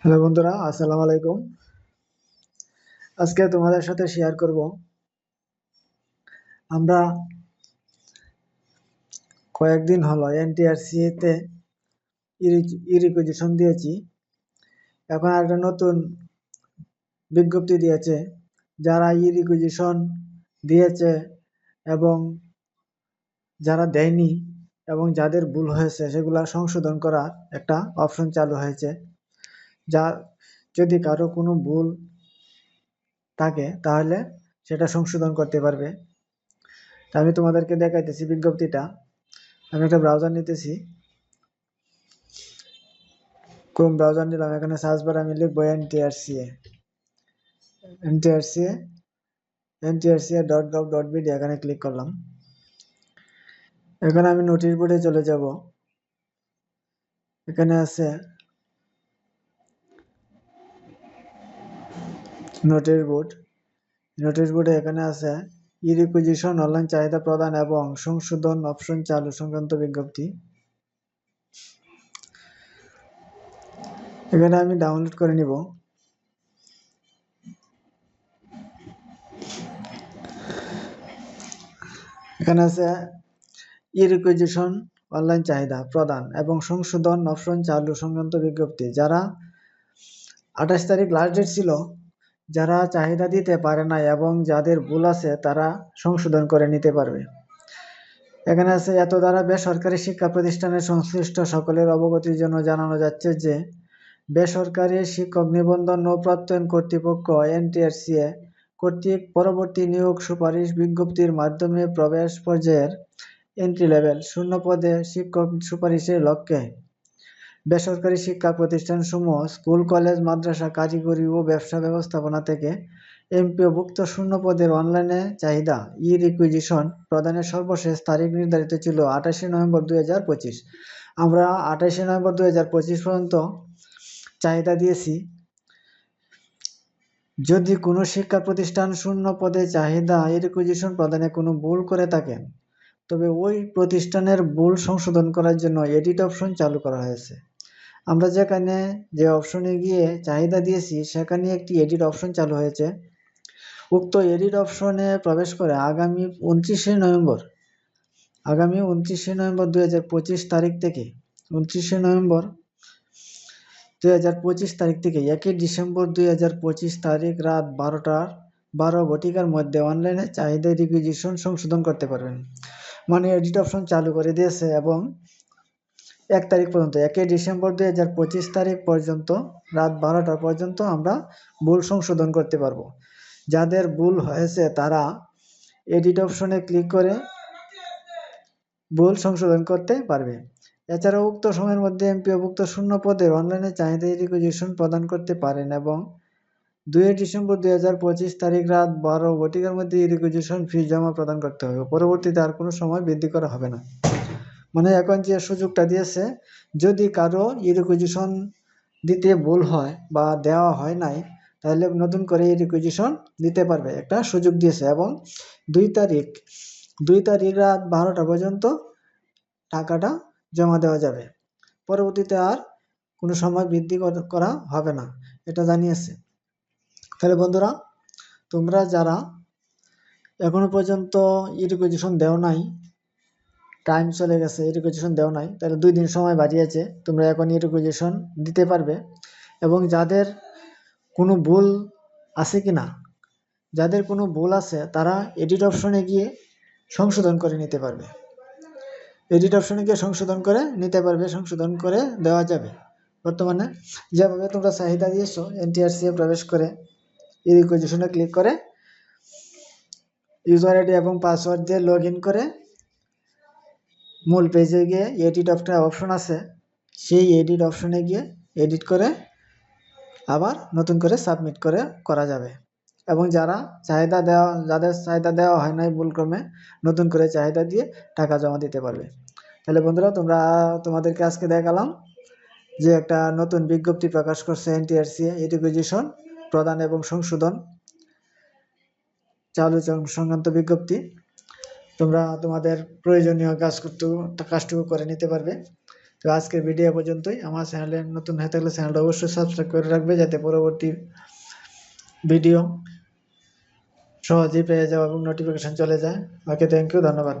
Hello বন্ধুরা, আসসালামু আলাইকুম। আজকে তোমাদের সাথে শেয়ার করব। আমরা কয়েকদিন হলো এনটিআরসি তে ইরিকুইজিশন দিয়েছি। এখন একটা নতুন বিজ্ঞপ্তি দিয়েছে, যারা ইরিকুইজিশন দিয়েছে এবং যারা দেয়নি এবং যাদের ভুল হয়েছে সেগুলা সংশোধন করার একটা অপশন চালু হয়েছে। যা যদি কারও কোনো ভুল থাকে, তাহলে সেটা সংশোধন করতে পারবে। আমি তোমাদেরকে দেখাইতেছি বিজ্ঞপ্তিটা। আমি একটা ব্রাউজার নিতেছি। ক্রোম ব্রাউজার নিলাম। এখানে সার্চ বার আমি লিখব NTRCA NTRCA NTRCA dot gov dot BD এখানে ক্লিক করলাম। এখানে আমি নোটিশ বোর্ডে চলে যাব। এখানে আছে নোটিশ বোর্ড নোটিশ বোর্ডে এখানে আছে ই রিকুইজিশন অনলাইন চাহিদা প্রদান এবং সংশোধন অপশন চালু সংক্রান্ত বিজ্ঞপ্তি। এখানে আমি ডাউনলোড করে নিব। এখানে আছে ই রিকুইজিশন অনলাইন চাহিদা প্রদান এবং সংশোধন অপশন চালু সংক্রান্ত বিজ্ঞপ্তি। যারা আঠাশ তারিখ লাস্ট ডেট ছিল, যারা চাহিদা দিতে পারে না এবং যাদের ভুল আছে, তারা সংশোধন করে নিতে পারবে। এখানে আছে, এত দ্বারা বেসরকারি শিক্ষা প্রতিষ্ঠানের সংশ্লিষ্ট সকলের অবগতির জন্য জানানো যাচ্ছে যে, বেসরকারি শিক্ষক নিবন্ধন ও প্রত্যয়ন কর্তৃপক্ষ, এনটিআরসিএ কর্তৃক পরবর্তী নিয়োগ সুপারিশ বিজ্ঞপ্তির মাধ্যমে প্রবেশ পর্যায়ের এন্ট্রি লেভেল শূন্য পদে শিক্ষক সুপারিশের লক্ষ্যে। বেসরকারি শিক্ষা প্রতিষ্ঠানসমূহ, স্কুল, কলেজ, মাদ্রাসা, কারিগরি ও ব্যবসা ব্যবস্থাপনা থেকে এমপিওভুক্ত শূন্য পদের অনলাইনে চাহিদা ই রিকুইজিশন প্রদানের সর্বশেষ তারিখ নির্ধারিত ছিল আঠাশে নভেম্বর দুই হাজার পঁচিশ। আমরা আঠাশে নভেম্বর দুই হাজার পঁচিশ পর্যন্ত চাহিদা দিয়েছি। যদি কোনো শিক্ষা প্রতিষ্ঠান শূন্য পদে চাহিদা ই রিকুইজিশন প্রদানে কোনো ভুল করে থাকেন তবে ওই প্রতিষ্ঠানের ভুল সংশোধন করার জন্য এডিট অপশন চালু করা হয়েছে। আমরা যেখানে যে অপশনে গিয়ে চাহিদা দিয়েছি, সেখানে একটি এডিট অপশন চালু হয়েছে। উক্ত এডিট অপশনে প্রবেশ করে আগামী উনত্রিশে নভেম্বর, আগামী উনত্রিশে নভেম্বর দুই হাজার পঁচিশ তারিখ থেকে, উনত্রিশে নভেম্বর দুই হাজার পঁচিশ তারিখ থেকে একই ডিসেম্বর দুই হাজার পঁচিশ তারিখ রাত বারোটার বারো ঘটিকার মধ্যে অনলাইনে চাহিদা রিকুইজিশন সংশোধন করতে পারবেন। মানে এডিট অপশন চালু করে দিয়েছে এবং এক তারিখ পর্যন্ত একই ডিসেম্বর দুই হাজার পঁচিশ তারিখ পর্যন্ত, রাত বারোটা পর্যন্ত আমরা ভুল সংশোধন করতে পারব। যাদের ভুল হয়েছে তারা এডিট অপশনে ক্লিক করে ভুল সংশোধন করতে পারবে। এছাড়াও উক্ত সময়ের মধ্যে এমপিওভুক্ত শূন্য পদের অনলাইনে চাহিদা রিকুইজিশন প্রদান করতে পারেন এবং দুই ডিসেম্বর দুই হাজার পঁচিশ তারিখ রাত বারো ঘটিকার মধ্যে রিকুইজিশন ফি জমা প্রদান করতে হবে। পরবর্তীতে আর কোনো সময় বৃদ্ধি করা হবে না। মানে এখন যে সুযোগটা দিয়েছে, যদি কারও রিকুইজিশন দিতে ভুল হয় বা দেওয়া হয় নাই, তাহলে নতুন করে রিকুইজিশন দিতে পারবে। একটা সুযোগ দিয়েছে এবং দুই তারিখ দুই তারিখ রাত বারোটা পর্যন্ত টাকাটা জমা দেওয়া যাবে। পরবর্তীতে আর কোনো সময় বৃদ্ধি করা হবে না। এটা জানিয়েছে। তাহলে বন্ধুরা, তোমরা যারা এখনও পর্যন্ত ইরিকুইজিশন দেও নাই টাইম চলে গেছে ইরিকুইজিশন দেও নাই, তাহলে দুই দিন সময় বাড়িয়েছে, তোমরা এখন ইরিকুইজিশন দিতে পারবে। এবং যাদের কোনো ভুল আছে কি না যাদের কোনো ভুল আছে, তারা এডিট অপশনে গিয়ে সংশোধন করে নিতে পারবে। এডিট অপশনে গিয়ে সংশোধন করে নিতে পারবে, সংশোধন করে দেওয়া যাবে। বর্তমানে যেভাবে তোমরা চাহিদা দিয়েছ এনটিআরসিএ প্রবেশ করে এই ক্লিক করে ইউজার আইডি এবং পাসওয়ার্ড দিয়ে লগ করে মূল পেজে গিয়ে এডিট একটা অপশন আছে। সেই এডিট অপশনে গিয়ে এডিট করে আবার নতুন করে সাবমিট করে করা যাবে। এবং যারা চাহিদা দেওয়া, যাদের চাহিদা দেওয়া হয় নাই ভুলক্রমে, নতুন করে চাহিদা দিয়ে টাকা জমা দিতে পারবে। তাহলে বন্ধুরা, তোমরা, তোমাদেরকে আজকে দেখালাম যে একটা নতুন বিজ্ঞপ্তি প্রকাশ করছে এনটিআরসি এডুকেশন প্রদান এবং সংশোধন চালু সংক্রান্ত বিজ্ঞপ্তি। তোমরা তোমাদের প্রয়োজনীয় কাজ করতে কাজটুকু করে নিতে পারবে। তো আজকের ভিডিও পর্যন্তই। আমার চ্যানেলে নতুন হয়ে থাকলে চ্যানেলটা অবশ্যই সাবস্ক্রাইব করে রাখবে যাতে পরবর্তী ভিডিও সহজেই পেয়ে যাও এবং নোটিফিকেশন চলে যায়। ওকে থ্যাংক ইউ ধন্যবাদ।